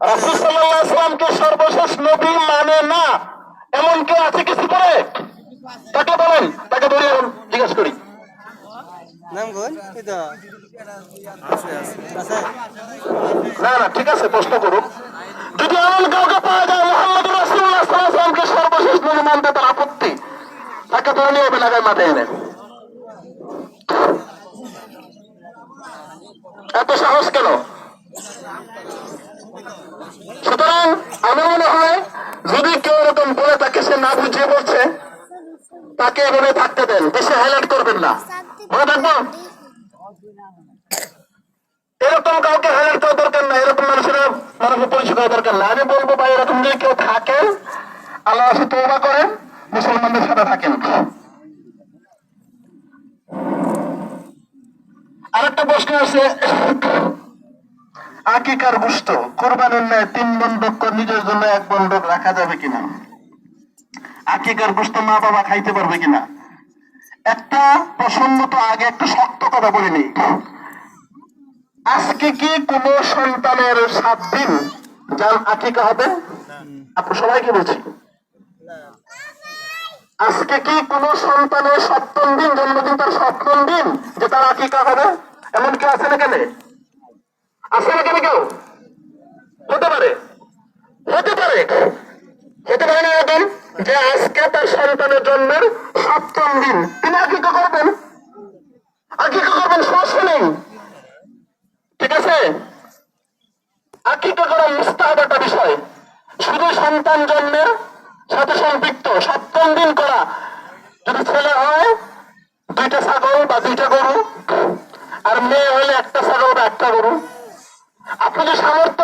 সাল্লামকে সর্বশেষ নবী মানে না। এমন কেউ আছে কিছু পরে? তাকে বলেন তাকে ধরে জিজ্ঞেস করি। না না ঠিক আছে প্রশ্ন করুন। যদি এমন কাউকে পাওয়া যায় মোহাম্মদ সর্বশেষ নবী মানতে তার আপত্তি তাকে ধরে নিয়ে বেলাগায় মাঠে এনে এত সাহস কেন? সুতরাং আমার মনে হয়, যদি কেউ এরকম বলে তাকে সে না বুঝিয়ে বলছে, তাকে এভাবে থাকতে দেন বেশি হাইলাইট করবেন না। মনে থাকব? এরকম কাউকে হাইলাইট করা দরকার না এরকম মানুষের মানুষের পরিচয় করা দরকার না আমি বলব ভাই, এরকম যদি কেউ থাকেন আল্লাহ আসে তৌবা করেন, মুসলমানদের সাথে থাকেন। আরেকটা প্রশ্ন আছে আকিকার গুস্ত কোরবানির ন্যায় তিন বন্ধক নিজের জন্য এক বন্ধক রাখা যাবে কিনা? আকিকার গুস্ত মা বাবা খাইতে পারবে কিনা? একটা প্রসঙ্গ তো আগে একটা শক্ত কথা বলে নিই। আজকে কি কোন সন্তানের সাত দিন যার আকিকা হবে? আপনি সবাইকে বলছি। আজকে কি কোন সন্তানের সপ্তম দিন, জন্মদিন তার সপ্তম দিন যে তার আকিকা হবে? এমন কেউ আছে না কেন? আছে না কেন কেউ? হতে পারে। হতে পারে। হতে পারে না এরকম যে আজকে তার সন্তানের জন্মের সপ্তম দিন। তিনি আকিকা করবেন? আকিকা করবেন সমস্যা নেই ঠিক আছে? আকিকা করা মুস্তাহাব একটা বিষয়? শুধু সন্তান জন্মের সাথে সম্পৃক্ত। সপ্তম দিন করা। যদি ছেলে হয়, দুইটা ছাগল বা দুইটা গরু, আর মেয়ে হলে একটা ছাগল বা একটা গরু। যদি সামর্থ্য